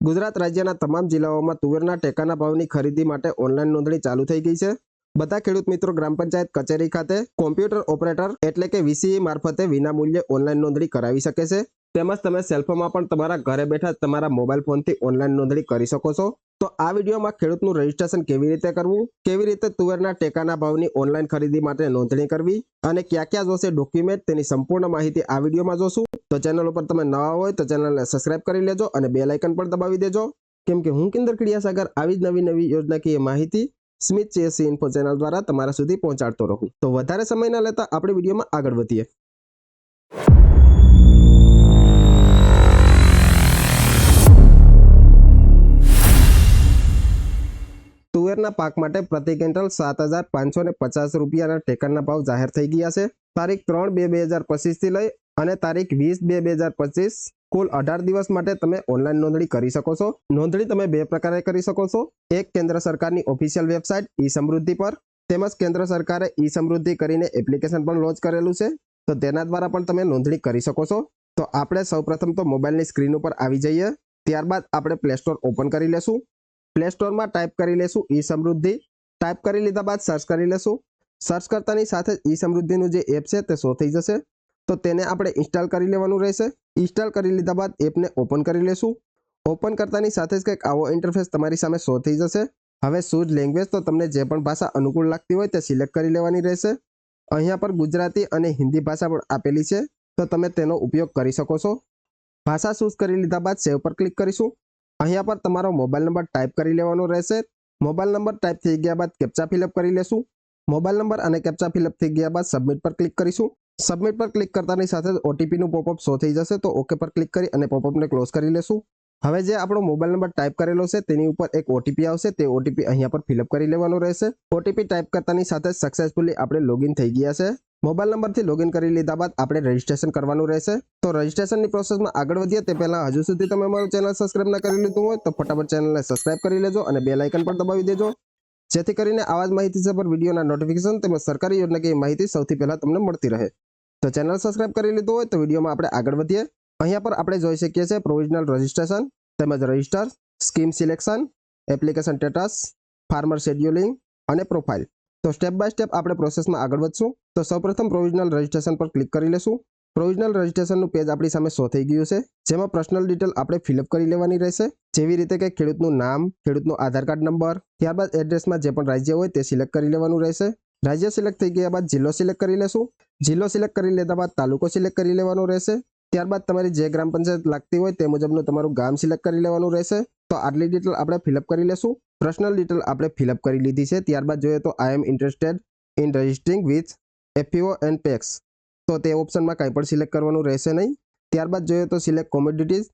ગુજરાત રાજ્યના તમામ જિલ્લાઓમાં તુવેરના ટેકાના ભાવની ખરીદી માટે ઓનલાઈન નોંધણી ચાલુ થઈ ગઈ છે. બધા ખેડૂત મિત્રો ગ્રામ પંચાયત કચેરી ખાતે કોમ્પ્યુટર ઓપરેટર એટલે કે વીસીઈ મારફતે વિનામૂલ્યે ઓનલાઈન નોંધણી કરાવી શકે છે. તેમજ તમે સેલ્ફોમાં પણ તમારા ઘરે બેઠા તમારા મોબાઈલ ફોનથી ઓનલાઈન નોંધણી કરી શકો છો. તો આ વિડીયોમાં ખેડૂતનું રજીસ્ટ્રેશન કેવી રીતે કરવું? કેવી રીતે તુવેરના ટેકાના ભાવની ઓનલાઈન ખરીદી માટે નોંધણી કરવી? અને ક્યાં ક્યાં જોશે ડોક્યુમેન્ટ તેની સંપૂર્ણ માહિતી આ વિડીયોમાં જોશું. તો ચેનલ ઉપર તમે નવા હોય તો ચેનલને સબસ્ક્રાઇબ કરી લેજો અને બે લાઇકન પણ દબાવી દેજો. કેમ કે હું કિન્દર ખડિયા સાગર આવી જ નવી નવી યોજનાકીય માહિતી સ્મિત ચેસી ઇન્ફો ચેનલ દ્વારા તમારા સુધી પહોંચાડતો રહું. તો વધારે સમય ન લેતા આપણે વિડીયોમાં આગળ વધીએ. તુવેરના પાક માટે પ્રતિ ક્વિન્ટલ સાત પાંચસો ને પચાસ રૂપિયાના ટેકરના ભાવ જાહેર થઈ ગયા છે. તારીખ ત્રણ બે બે હજાર પચીસથી લઈ અને તારીખ વીસ બે બે હજાર પચીસ કુલ અઢાર દિવસ માટે તમે ઓનલાઈન નોંધણી કરી શકો છો. નોંધણી તમે બે પ્રકારે કરી શકો છો. એક, કેન્દ્ર સરકારની ઓફિશિયલ વેબસાઇટ ઈ સમૃદ્ધિ પર. તેમજ કેન્દ્ર સરકારે ઈ સમૃદ્ધિ કરીને એપ્લિકેશન પણ લોન્ચ કરેલું છે. તો તેના દ્વારા પણ તમે નોંધણી કરી શકો છો. તો આપણે સૌપ્રથમ તો મોબાઈલની સ્ક્રીન ઉપર આવી જઈએ. ત્યારબાદ આપણે પ્લે સ્ટોર ઓપન કરી લેશું. પ્લે સ્ટોરમાં ટાઈપ કરી લેશું ઈ સમૃદ્ધિ ટાઈપ કરી લીધા બાદ સર્ચ કરી લેશું. સર્ચ કરતાની સાથે જ ઈ સમૃદ્ધિનું જે એપ છે તે શો થઈ જશે. તો તેને આપણે ઇન્સ્ટોલ કરી લેવાનું રહેશે. ઇન્સ્ટોલ કરી લીધા બાદ એપને ઓપન કરી લેશું. ઓપન કરતાની સાથે જ કંઈક આવો ઇન્ટરફેસ તમારી સામે શો થઈ જશે. હવે શૂઝ લેંગ્વેજ તો તમને જે પણ ભાષા અનુકૂળ લાગતી હોય તે સિલેક્ટ કરી લેવાની રહેશે. અહીંયા પર ગુજરાતી અને હિન્દી ભાષા પણ આપેલી છે. તો તમે તેનો ઉપયોગ કરી શકો છો. ભાષા સૂઝ કરી લીધા બાદ સેવ પર ક્લિક કરીશું. અહીંયા પર તમારો મોબાઈલ નંબર ટાઈપ કરી લેવાનો રહેશે. મોબાઈલ નંબર ટાઈપ થઈ ગયા બાદ કેપ્ચા ફિલઅપ કરી લેશું. મોબાઈલ નંબર અને કેપ્ચા ફિલઅપ થઈ ગયા બાદ સબમિટ પર ક્લિક કરીશું. સબમિટ પર ક્લિક કરતાની સાથે જ ઓટીપીનું પોપઅપ શો થઈ જશે તો ઓકે પર ક્લિક કરી અને પોપઅપને ક્લોઝ કરી લેશું. હવે જે આપણો મોબાઈલ નંબર ટાઈપ કરેલો છે તેની ઉપર એક ઓટીપી આવશે. તે ઓટીપી અહીંયા પર ફિલઅપ કરી લેવાનો રહેશે. ઓટીપી ટાઈપ કરતાની સાથે સક્સેસફુલી આપણે લોગિન થઈ ગયા છે. મોબાઈલ નંબરથી લોગિન કરી લીધા બાદ આપણે રજીસ્ટ્રેશન કરવાનું રહેશે. તો રજીસ્ટ્રેશનની પ્રોસેસમાં આગળ વધીએ તે પહેલાં હજુ સુધી તમે અમારું ચેનલ સબસ્ક્રાઇબ ના કરી લીધું હોય તો ફટાફટ ચેનલને સબસ્ક્રાઇબ કરી લેજો અને બે લાઇકન પણ દબાવી દેજો. જેથી કરીને આવા જ માહિતીસભર વિડીયોના નોટિફિકેશન તેમજ સરકારી યોજનાકીય માહિતી સૌથી પહેલાં તમને મળતી રહે. તો ચેનલ સબસ્ક્રાઇબ કરી લીધું હોય તો વિડીયોમાં આપણે આગળ વધીએ. અહીંયા પર આપણે જોઈ શકીએ છીએ પ્રોવિઝનલ રજીસ્ટ્રેશન તેમજ register scheme selection application status farmer scheduling અને પ્રોફાઇલ તો સ્ટેપ બાય સ્ટેપ આપણે પ્રોસેસમાં આગળ વધશું. તો સૌપ્રથમ પ્રોવિઝનલ રજિસ્ટ્રેશન પર ક્લિક કરી લેશું. પ્રોવિઝનલ રજિસ્ટ્રેશનનું પેજ આપણી સામે શો થઈ ગયું છે, જેમાં પર્સનલ ડિટેલ આપણે ફિલઅપ કરી લેવાની રહેશે. જેવી રીતે કે ખેડૂતનું નામ, ખેડૂતનો આધાર કાર્ડ નંબર ત્યારબાદ એડ્રેસમાં જે પણ રાજ્ય હોય તે સિલેક્ટ કરી લેવાનું રહેશે. રાજ્ય સિલેક્ટ થઈ ગયા બાદ જિલ્લો સિલેક્ટ કરી લેશું. જિલ્લો સિલેક્ટ કરી લીધા બાદ તાલુકો સિલેક્ટ કરી લેવાનો રહેશે. ત્યારબાદ તમારી જે ગ્રામ પંચાયત લાગતી હોય તે મુજબનું તમારું ગામ સિલેક્ટ કરી લેવાનું રહેશે. તો આટલી ડિટેલ આપણે ફિલઅપ કરી લેશું. પર્સનલ ડિટેલ આપણે ફિલઅપ કરી લીધી છે. ત્યારબાદ જોઈએ તો I am interested in registering with FPO and PACS તો તે ઓપ્શનમાં કંઈ પણ સિલેક્ટ કરવાનું રહેશે નહીં. ત્યારબાદ જોઈએ તો સિલેક્ટ કોમોડિટીઝ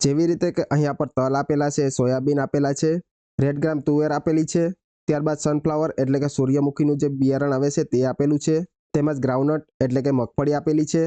જેવી રીતે કે અહીંયા પર તલ આપેલા છે, સોયાબીન આપેલા છે રેડ ગ્રામ તુવેર આપેલી છે, ત્યારબાદ સનફ્લાવર એટલે કે સૂર્યમુખીનું જે બિયારણ આવે છે તે આપેલું છે, તેમજ ગ્રાઉન્ડનટ એટલે કે મગફળી આપેલી છે.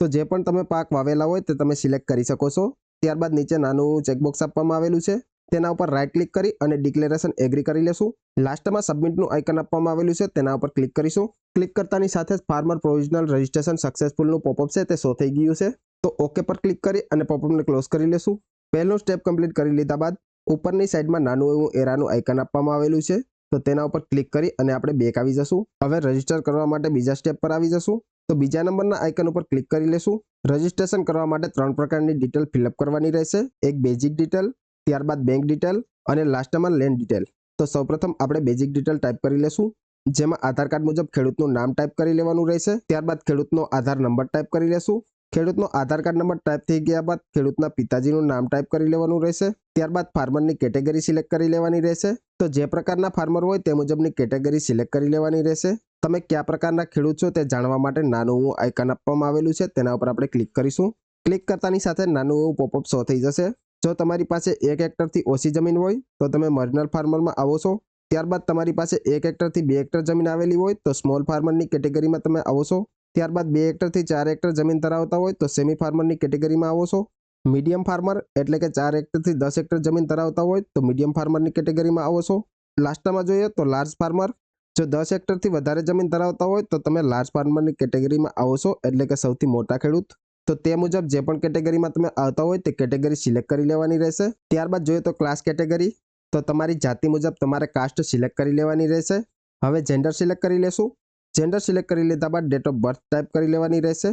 તો જે પણ તમે પાક વાવેલા હોય તે તમે સિલેક્ટ કરી શકો છો. ત્યારબાદ નીચે નાનું ચેકબોક્સ આપવામાં આવેલું છે. તેના ઉપર રાઇટ ક્લિક કરી અને ડિક્લેરેશન એગ્રી કરી લેશું. લાસ્ટમાં સબમિટનું આઇકન આપવામાં આવેલું છે, તેના ઉપર ક્લિક કરીશું. ક્લિક કરતાની સાથે જ ફાર્મર પ્રોવિઝનલ રજિસ્ટ્રેશન સક્સેસફુલનું પોપઅપ છે, તે શો થઈ ગયું છે. તો ઓકે પર ક્લિક કરી અને પોપઅપને ક્લોઝ કરી લેશું. પહેલું સ્ટેપ કમ્પ્લીટ કરી લીધા બાદ ઉપરની સાઈડમાં નાનું એવું એરાનું આઇકન આપવામાં આવેલું છે. તો તેના ઉપર ક્લિક કરી અને આપણે બેક આવી જશું. હવે રજિસ્ટર કરવા માટે બીજા સ્ટેપ પર આવી જશું. તો બીજા નંબરના આઇકન ઉપર ક્લિક કરી લેશું. રજિસ્ટ્રેશન કરવા માટે ત્રણ પ્રકારની ડિટેલ ફિલઅપ કરવાની રહેશે. એક બેઝિક ડિટેલ ત્યારબાદ બેંક ડિટેલ અને લાસ્ટમાં લેન્ડ ડિટેલ તો સૌપ્રથમ આપણે બેઝિક ડિટેલ ટાઈપ કરી લેશું. જેમાં આધાર કાર્ડ મુજબ ખેડૂતનું નામ ટાઈપ કરી લેવાનું રહેશે. ત્યારબાદ ખેડૂતનો આધાર નંબર ટાઈપ કરી લેશું. ખેડૂતનો આધાર કાર્ડ નંબર ટાઈપ થઈ ગયા બાદ ખેડૂતના પિતાજીનું નામ ટાઈપ કરી લેવાનું રહેશે. ત્યારબાદ ફાર્મરની કેટેગરી સિલેક્ટ કરી લેવાની રહેશે. તો જે પ્રકારના ફાર્મર હોય તે મુજબની કેટેગરી સિલેક્ટ કરી લેવાની રહેશે. તમે કયા પ્રકારના ખેડૂત છો તે જાણવા માટે નાનું એવું આઇકન આપવામાં આવેલું છે. તેના ઉપર આપણે ક્લિક કરીશું. ક્લિક કરતાની સાથે નાનું એવું પોપઅપ શો થઈ જશે. જો તમારી પાસે એક હેક્ટરથી ઓછી જમીન હોય, તો તમે મર્જનલ ફાર્મરમાં આવો છો. ત્યારબાદ તમારી પાસે એક હેક્ટરથી બે હેક્ટર જમીન આવેલી હોય, તો સ્મોલ ફાર્મરની કેટેગરીમાં તમે આવો છો. ત્યારબાદ બે હેક્ટરથી ચાર હેક્ટર જમીન ધરાવતા હોય, તો સેમી ફાર્મરની કેટેગરીમાં આવો છો. મીડિયમ ફાર્મર એટલે કે ચાર હેક્ટરથી દસ હેક્ટર જમીન ધરાવતા હોય, તો મીડિયમ ફાર્મરની કેટેગરીમાં આવો છો. લાસ્ટમાં જોઈએ તો લાર્જ ફાર્મર જો દસ હેક્ટરથી વધારે જમીન ધરાવતા હોય, તો તમે લાર્જ ફાર્મરની કેટેગરીમાં આવો છો, એટલે કે સૌથી મોટા ખેડૂત. તો તે મુજબ જે પણ કેટેગરીમાં તમે આવતા હોય તે કેટેગરી સિલેક્ટ કરી લેવાની રહેશે. ત્યારબાદ જોઈએ તો ક્લાસ કેટેગરી. તો તમારી જાતિ મુજબ તમારે કાસ્ટ સિલેક્ટ કરી લેવાની રહેશે. હવે જેન્ડર સિલેક્ટ કરી લેશું. જેન્ડર સિલેક્ટ કરી લીધા બાદ ડેટ ઓફ બર્થ ટાઈપ કરી લેવાની રહેશે.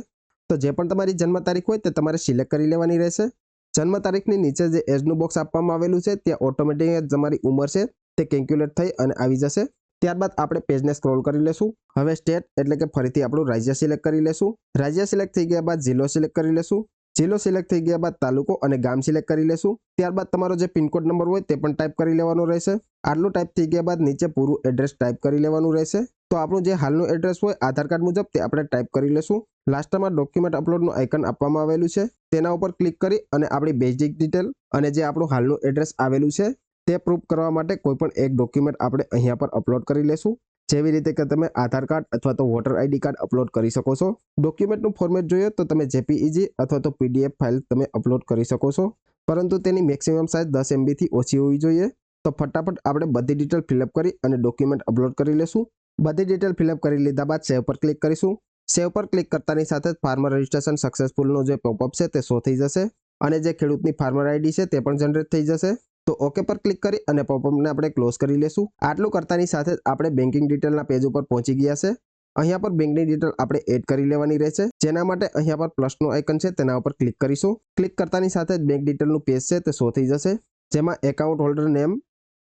તો જે પણ તમારી જન્મ તારીખ હોય તે તમારે સિલેક્ટ કરી લેવાની રહેશે. જન્મ તારીખની નીચે જે એજનું બોક્સ આપવામાં આવેલું છે, ત્યાં ઓટોમેટિક તમારી ઉંમર છે, તે કેલ્ક્યુલેટ થઈ અને આવી જશે. ત્યારબાદ આપણે પેજને સ્ક્રોલ કરી લેશું. હવે સ્ટેટ એટલે કે ફરીથી આપણું રાજ્ય સિલેક્ટ કરી લેશું. રાજ્ય સિલેક્ટ થઈ ગયા બાદ જિલ્લો સિલેક્ટ કરી લેશું. જિલ્લો સિલેક્ટ થઈ ગયા બાદ તાલુકો અને ગામ સિલેક્ટ કરી લેશું. ત્યારબાદ તમારો જે પિનકોડ નંબર હોય તે પણ ટાઈપ કરી લેવાનો રહેશે. આટલું ટાઈપ થઈ ગયા બાદ નીચે પૂરું એડ્રેસ ટાઈપ કરી લેવાનું રહેશે. તો આપણું જે હાલનું એડ્રેસ હોય, આધાર કાર્ડ મુજબ તે આપણે ટાઈપ કરી લેશું. લાસ્ટમાં ડોક્યુમેન્ટ અપલોડનું આઇકન આપવામાં આવેલું છે. તેના ઉપર ક્લિક કરી અને આપણી બેઝિક ડિટેલ અને જે આપણું હાલનું એડ્રેસ આવેલું છે તે પ્રૂફ કરવા માટે કોઈ પણ એક ડોક્યુમેન્ટ આપણે અહીંયા પર અપલોડ કરી લેશું. જેવી રીતે કે તમે આધાર કાર્ડ અથવા તો વોટર આઈડી કાર્ડ અપલોડ કરી શકો છો. ડોક્યુમેન્ટનું ફોર્મેટ જોઈએ તો તમે જેપીઈજી અથવા તો પીડીએફ ફાઇલ તમે અપલોડ કરી શકો છો. પરંતુ તેની મેક્સિમમ સાઇઝ દસ એમબીથી ઓછી હોવી જોઈએ. તો ફટાફટ આપણે બધી ડિટેલ ફિલઅપ કરી અને ડોક્યુમેન્ટ અપલોડ કરી લેશું. બધી ડિટેલ ફિલઅપ કરી લીધા બાદ સેવ પર ક્લિક કરીશું. સેવ પર ક્લિક કરતાની સાથે જ ફાર્મર રજિસ્ટ્રેશન સક્સેસફુલનો જે પોપઅપ છે તે શો થઈ જશે. અને જે ખેડૂતની ફાર્મર આઈડી છે તે પણ જનરેટ થઈ જશે. તો ઓકે પર ક્લિક કરી અને પોપઅપને આપણે ક્લોઝ કરી લેશું. આટલું કરતાની સાથે જ આપણે બેન્કિંગ ડિટેલના પેજ ઉપર પહોંચી ગયા છે. અહીંયા પર બેંકની ડિટેલ આપણે એડ કરી લેવાની રહેશે. જેના માટે અહીંયા પર પ્લસનું આઇકન છે, તેના ઉપર ક્લિક કરીશું. ક્લિક કરતાની સાથે જ બેંક ડિટેલનું પેજ છે, તે શો થઈ જશે. જેમાં એકાઉન્ટ હોલ્ડર નેમ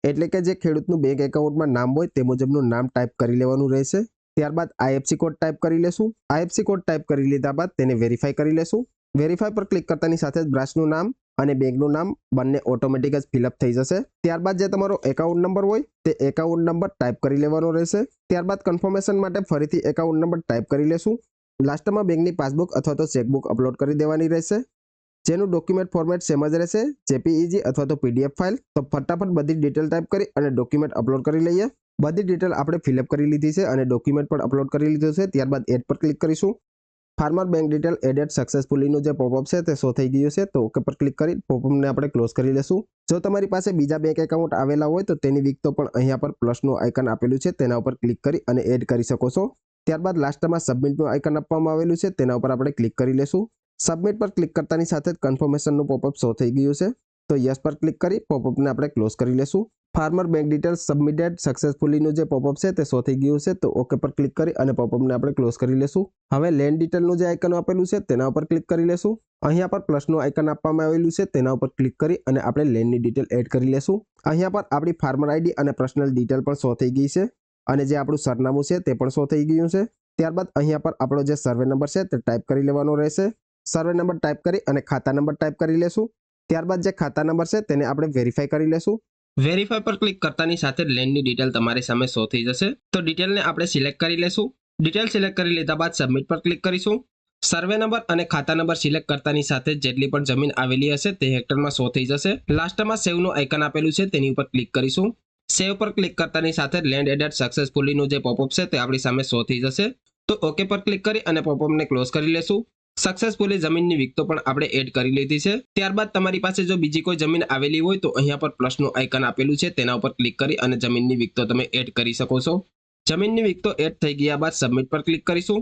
એટલે કે જે ખેડૂતનું બેંક એકાઉન્ટમાં નામ હોય, તે મુજબનું નામ ટાઈપ કરી લેવાનું રહેશે. ત્યારબાદ આઈએફસી કોડ ટાઈપ કરી લેશું. આઈએફસી કોડ ટાઈપ કરી લીધા બાદ તેને વેરીફાઈ કરી લેશું. વેરીફાઈ પર ક્લિક કરતાની સાથે જ બ્રાન્ચનું નામ અને બેંકનું નામ બંને ઓટોમેટિક જ ફિલઅપ થઈ જશે. ત્યારબાદ જે તમારો એકાઉન્ટ નંબર હોય, તે એકાઉન્ટ નંબર ટાઈપ કરી લેવાનો રહેશે. ત્યારબાદ કન્ફર્મેશન માટે ફરીથી એકાઉન્ટ નંબર ટાઈપ કરી લેશું. લાસ્ટમાં બેંકની પાસબુક અથવા તો ચેકબુક અપલોડ કરી દેવાની રહેશે. જેનું ડોક્યુમેન્ટ ફોર્મેટ સેમ જ રહેશે. જેપીઈજી અથવા તો પીડીએફ ફાઇલ તો ફટાફટ બધી ડિટેલ ટાઈપ કરી અને ડોક્યુમેન્ટ અપલોડ કરી લઈએ. બધી ડિટેલ આપણે ફિલઅપ કરી લીધી છે અને ડોક્યુમેન્ટ પણ અપલોડ કરી લીધું છે. ત્યારબાદ એડ પર ક્લિક કરીશું. ફાર્મર બેંક ડિટેલ એડેડ સક્સેસફુલીનું જે પોપઅપ છે તે શો થઈ ગયું છે. તો ઓકે પર ક્લિક કરી પોપઅપને આપણે ક્લોઝ કરી લેશું. જો તમારી પાસે બીજા બેંક એકાઉન્ટ આવેલા હોય તો તેની વિગતો પણ અહીંયા પર પ્લસનું આઇકન આપેલું છે. તેના ઉપર ક્લિક કરી અને એડ કરી શકો છો. ત્યારબાદ લાસ્ટમાં સબમિટનું આઇકન આપવામાં આવેલું છે. તેના ઉપર આપણે ક્લિક કરી લેશું. સબમિટ પર ક્લિક કરતાની સાથે જ કન્ફર્મેશનનું પોપઅપ શો થઈ ગયું છે. તો યસ પર ક્લિક કરી પોપઅપને આપણે ક્લોઝ કરી લેશું. ફાર્મર બેંક ડિટેલ્સ સબમિટેડ સક્સેસફુલીનું જે પોપઅપ છે તે શો થઈ ગયું છે, તો ઓકે પર ક્લિક કરી અને પોપઅપને આપણે ક્લોઝ કરી લેશું. હવે લેન્ડ ડિટેલનું જે આઇકન આપેલું છે, તેના ઉપર ક્લિક કરી લેશું. અહીંયા પર પ્લસનું આઇકન આપવામાં આવેલું છે, તેના ઉપર ક્લિક કરી અને આપણે લેન્ડની ડિટેલ એડ કરી લેશું. અહીંયા પર આપણી ફાર્મર આઈડી અને પર્સનલ ડિટેલ પણ શો થઈ ગઈ છે અને જે આપણું સરનામું છે તે પણ શો થઈ ગયું છે. ત્યારબાદ અહીંયા પર આપણો જે સર્વે નંબર છે તે ટાઈપ કરી લેવાનો રહેશે. સર્વે નંબર ટાઈપ કરી અને ખાતા નંબર ટાઈપ કરી લેશું. ત્યારબાદ જે ખાતા નંબર છે તેને આપણે વેરીફાઈ કરી લેશું. વેરીફાઈ પર ક્લિક કરતાની સાથે લેન્ડની ડિટેલ તમારી સામે શો થઈ જશે. તો ડિટેલને આપણે સિલેક્ટ કરી લેશું. ડિટેલ સિલેક્ટ કરી લીધા બાદ સબમિટ પર ક્લિક કરીશું. સર્વે નંબર અને ખાતા નંબર સિલેક્ટ કરતાની સાથે જેટલી પણ જમીન આવેલી હશે તે હેક્ટરમાં શો થઈ જશે. લાસ્ટમાં સેવનું આઇકન આપેલું છે તેની ઉપર ક્લિક કરીશું. સેવ પર ક્લિક કરતાની સાથે લેન્ડ એડેડ સક્સેસફુલીનું જે પોપઅપ છે તે આપણી સામે શો થઈ જશે. તો ઓકે પર ક્લિક કરી અને પોપઅપને ક્લોઝ કરી લેશું. સક્સેસફુલી જમીનની વિગતો પણ આપણે એડ કરી લીધી છે. ત્યારબાદ તમારી પાસે જો બીજી કોઈ જમીન આવેલી હોય તો અહીંયા પર પ્લસનું આઇકન આપેલું છે, તેના ઉપર ક્લિક કરી અને જમીનની વિગતો તમે એડ કરી શકો છો. જમીનની વિગતો એડ થઈ ગયા બાદ સબમિટ પર ક્લિક કરીશું.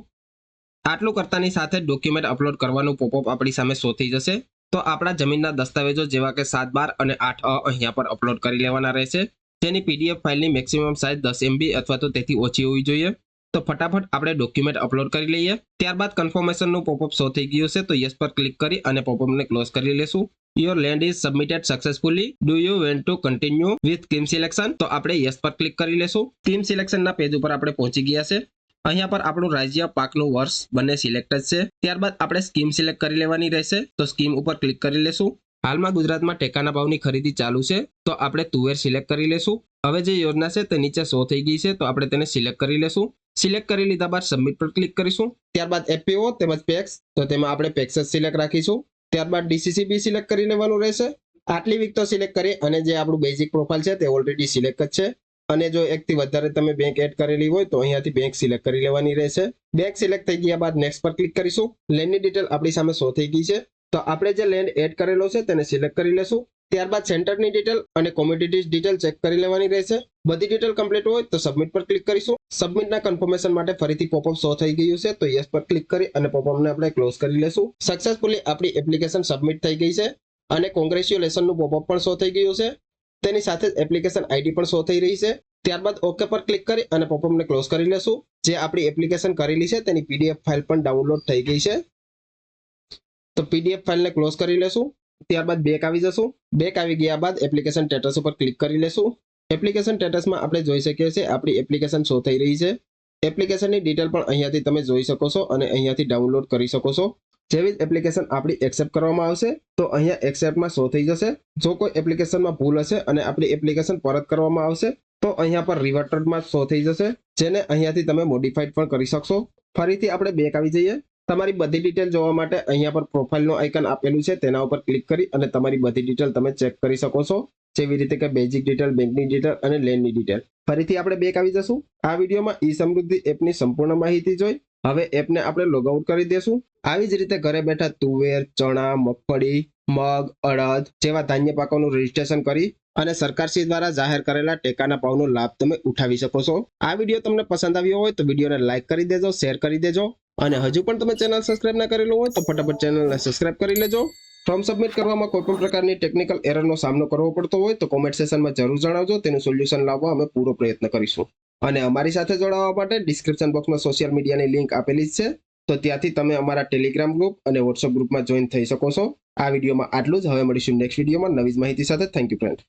આટલું કરતાની સાથે ડોક્યુમેન્ટ અપલોડ કરવાનું પોપઅપ આપણી સામે શો થઈ જશે. તો આપણા જમીનના દસ્તાવેજો જેવા કે સાત બાર અને આઠ અ અહીંયા પર અપલોડ કરી લેવાના રહેશે. તેની પીડીએફ ફાઇલની મેક્સિમમ સાઇઝ દસ એમબી અથવા તો તેથી ઓછી હોવી જોઈએ. તો ફટાફટ આપણે ડોક્યુમેન્ટ અપલોડ કરી લઈએ. ત્યારબાદ કન્ફર્મેશનનું પોપઅપ શો થઈ ગયું છે, તો યસ પર ક્લિક કરી અને પોપઅપને ક્લોઝ કરી લેશું. Your land is submitted successfully do you want to continue with scheme selection તો આપણે યસ પર ક્લિક કરી લેશું. ટીમ સિલેક્શનના પેજ ઉપર આપણે પહોંચી ગયા છે. અહીંયા પર આપણું રાજ્ય, પાકનું વર્ષ બંને સિલેક્ટ જ છે. ત્યારબાદ આપણે સ્કીમ સિલેક્ટ કરી લેવાની રહેશે. તો સ્કીમ ઉપર ક્લિક કરી લેશું. હાલમાં ગુજરાતમાં ટેકાના ભાવની ખરીદી ચાલુ છે. તો આપણે તુવેર સિલેક્ટ કરી લેશું. હવે જે યોજના છે તે નીચે શો થઈ ગઈ છે. તો આપણે તેને સિલેક્ટ કરી લેશું. સિલેક્ટ કરી લીધા બાદ સબમિટ પર ક્લિક કરીશું. ત્યારબાદ એપીઓ તેમજ પેક્સ તો તેમાં આપણે પેક્સ સિલેક્ટ રાખીશું. ત્યારબાદ ડીસીસીબી સિલેક્ટ કરી લેવાનું રહેશે. આટલી વીક તો સિલેક્ટ કરી અને જે આપણું બેઝિક પ્રોફાઇલ છે તે ઓલરેડી સિલેક્ટ જ છે. અને જો એકથી વધારે તમે બેંક એડ કરેલી હોય તો અહીંયાથી બેંક સિલેક્ટ કરી લેવાની રહેશે. બેંક સિલેક્ટ થઈ ગયા બાદ નેક્સ્ટ પર ક્લિક કરીશું. લેન્ડની ડિટેલ આપણી સામે શો થઈ ગઈ છે. તો આપણે જે લેન્ડ એડ કરેલો છે તેને સિલેક્ટ કરી લેશું. ત્યારબાદ સેન્ટરની ડિટેલ અને કોમ્યુનિટીઝ ડિટેલ ચેક કરી લેવાની રહેશે. બધી ડિટેલ કમ્પ્લીટ હોય તો સબમિટ પર ક્લિક કરીશું. સબમિટના કન્ફર્મેશન માટે ફરીથી પોપઅપ શો થઈ ગયું છે, તો યસ પર ક્લિક કરી અને પોપઅપને આપણે ક્લોઝ કરી લેશું. સક્સેસફુલી આપણી એપ્લિકેશન સબમિટ થઈ ગઈ છે અને કોંગ્રેચ્યુલેશનનું પોપઅપ પણ શો થઈ ગયું છે. તેની સાથે જ એપ્લિકેશન આઈડી પણ શો થઈ રહી છે. ત્યારબાદ ઓકે પર ક્લિક કરી અને પોપઅપને ક્લોઝ કરી લેશું. જે આપણી એપ્લિકેશન કરેલી છે, તેની પીડીએફ ફાઇલ પણ ડાઉનલોડ થઈ ગઈ છે. તો પીડીએફ ફાઇલને ક્લોઝ કરી લેશું. ત્યારબાદ બેક આવી જશું. બેક આવી ગયા બાદ એપ્લિકેશન સ્ટેટસ ઉપર ક્લિક કરી લેશું. એપ્લિકેશન સ્ટેટસમાં આપણે જોઈ શકીએ છીએ, આપણી એપ્લિકેશન શો થઈ રહી છે. એપ્લિકેશનની ડિટેલ પણ અહીંયાથી તમે જોઈ શકો છો અને અહીંયાથી ડાઉનલોડ કરી શકો છો. જેવી જ એપ્લિકેશન આપણી એક્સેપ્ટ કરવામાં આવશે, તો અહીંયા એક્સેપ્ટમાં શો થઈ જશે. જો કોઈ એપ્લિકેશનમાં ભૂલ હશે અને આપણી એપ્લિકેશન પરત કરવામાં આવશે, તો અહીંયા પર રિવર્ટરમાં શો થઈ જશે, જેને અહીંયાથી તમે મોડિફાઈડ પણ કરી શકશો. ફરીથી આપણે બેક આવી જઈએ. તમારી બધી ડિટેલ જોવા માટે અહીંયા પર પ્રોફાઇલનું આઇકન આપેલું છે, તેના ઉપર ક્લિક કરી અને તમારી બધી ડિટેલ તમે ચેક કરી શકો છો. જેવી રીતે કે બેઝિક ડિટેલ બેંકની ડિટેલ અને લેનની ડિટેલ ફરીથી આપણે બેક આવી જશું. આ વિડીયોમાં ઈ સમૃદ્ધિ એપની સંપૂર્ણ માહિતી જોઈ. હવે એપને આપણે લોગઆઉટ કરી દેશું. આવી જ રીતે ઘરે બેઠા તુવેર, ચણા, મગફળી, મગ, અડદ જેવા ધાન્ય પાકોનું રજીસ્ટ્રેશન કરી અને સરકારશ્રી દ્વારા જાહેર કરેલા ટેકાના પાવનો લાભ તમે ઉઠાવી શકો છો. આ વીડિયો તમને પસંદ આવ્યો હોય તો વિડીયોને લાઇક કરી દેજો શેર કરી દેજો. અને હજુ પણ તમે ચેનલ સબસ્ક્રાઇબ ના કરેલું હોય તો ફટાફટ ચેનલને સબસ્ક્રાઇબ કરી લેજો. ફોર્મ સબમિટ કરવામાં કોઈ પણ પ્રકારની ટેકનિકલ એરરનો સામનો કરવો પડતો હોય તો કોમેન્ટ સેશનમાં જરૂર જણાવજો, તેનું સોલ્યુશન લાવવા અમે પૂરો પ્રયત્ન કરીશું. અને અમારી સાથે જોડાવા માટે ડિસ્ક્રિપ્શન બોક્સમાં સોશિયલ મીડિયાની લિંક આપેલી છે. તો ત્યાંથી તમે અમારા ટેલિગ્રામ ગ્રુપ અને વોટ્સઅપ ગ્રુપમાં જોઈન થઈ શકો છો. આ વિડીયોમાં આટલું જ. હવે મળીશું નેક્સ્ટ વિડીયોમાં નવી જ માહિતી સાથે. Thank you friend